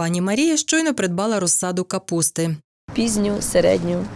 Пані Марія щойно придбала розсаду капусти. Пізню, середню,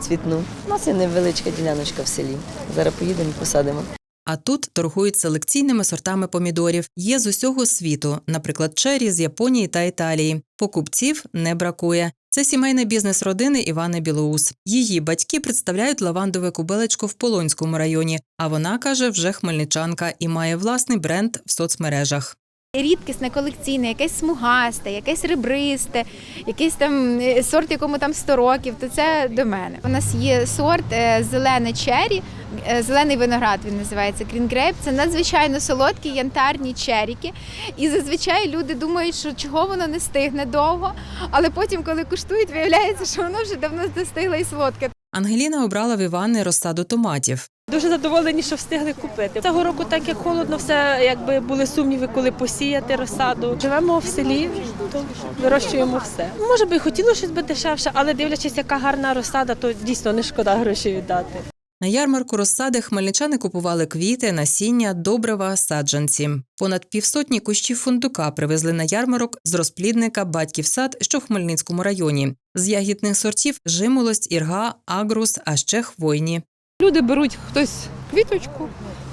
цвітну. У нас є невеличка діляночка в селі. Зараз поїдемо і посадимо. А тут торгують селекційними сортами помідорів. Є з усього світу, наприклад, чері з Японії та Італії. Покупців не бракує. Це сімейний бізнес родини Івани Білоус. Її батьки представляють лавандове кубелечко в Полонському районі. А вона каже, вже хмельничанка і має власний бренд в соцмережах. Рідкісне, колекційне, якесь смугасте, якесь ребристе, якийсь там е, сорт, якому там 100 років, то це до мене. У нас є сорт е, зелене чері, е, зелений виноград він називається Green Це надзвичайно солодкі янтарні черіки. І зазвичай люди думають, що чого воно не стигне довго, але потім, коли куштують, виявляється, що воно вже давно достигло і солодке. Ангеліна обрала в Івани розсаду томатів. Дуже задоволені, що встигли купити. Цього року, так як холодно, все якби були сумніви, коли посіяти розсаду. Живемо в селі, то вирощуємо все. Може би і хотілося щось би дешевше, але дивлячись, яка гарна розсада, то дійсно не шкода грошей віддати. На ярмарку розсади хмельничани купували квіти, насіння, добрива, саджанці. Понад півсотні кущів фундука привезли на ярмарок з розплідника Батьків сад, що в Хмельницькому районі. З ягідних сортів жимолость, ірга, агрус, а ще хвойні. Люди беруть хтось квіточку,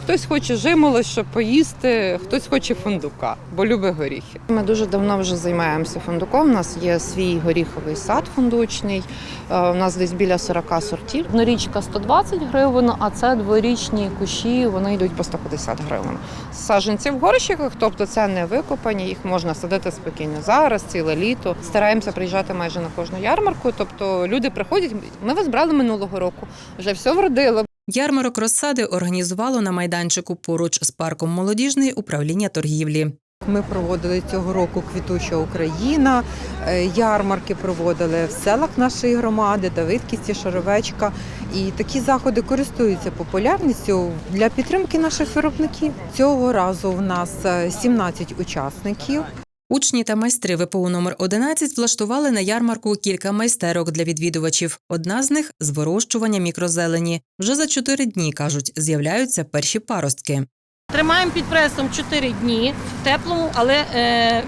хтось хоче жимолось, щоб поїсти, хтось хоче фундука, бо любить горіхи. Ми дуже давно вже займаємося фундуком. У нас є свій горіховий сад фундучний. Е, У нас десь біля 40 сортів. Однорічка 120 гривень, а це дворічні кущі, вони йдуть по 150 гривень. Саджанці в горщиках, тобто це не викопані, їх можна садити спокійно зараз, ціле літо. Стараємося приїжджати майже на кожну ярмарку. Тобто люди приходять. Ми вас брали минулого року, вже все вродило. Ярмарок розсади організувало на майданчику поруч з парком молодіжний управління торгівлі. Ми проводили цього року квітуча Україна, е, ярмарки проводили в селах нашої громади, Давидківці, Шаровечка. І такі заходи користуються популярністю для підтримки наших виробників. Цього разу в нас е, 17 учасників. Учні та майстри ВПУ номер 11 влаштували на ярмарку кілька майстерок для відвідувачів. Одна з них з вирощування мікрозелені. Вже за чотири дні кажуть, з'являються перші паростки. Тримаємо під пресом 4 дні в теплому, але е,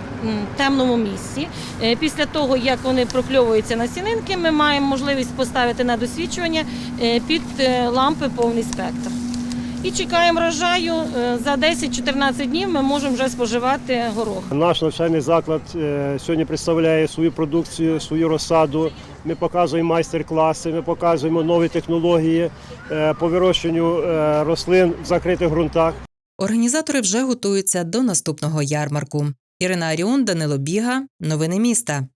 темному місці. Е, після того, як вони прокльовуються на сінинки, ми маємо можливість поставити на досвідчування е, під е, лампи повний спектр. І чекаємо врожаю. Е, За 10-14 днів ми можемо вже споживати горох. Наш навчальний заклад е, сьогодні представляє свою продукцію, свою розсаду. Ми показуємо майстер-класи, ми показуємо нові технології е, по вирощенню рослин в закритих ґрунтах. Організатори вже готуються до наступного ярмарку. Ірина Аріон, Данило Біга. Новини міста.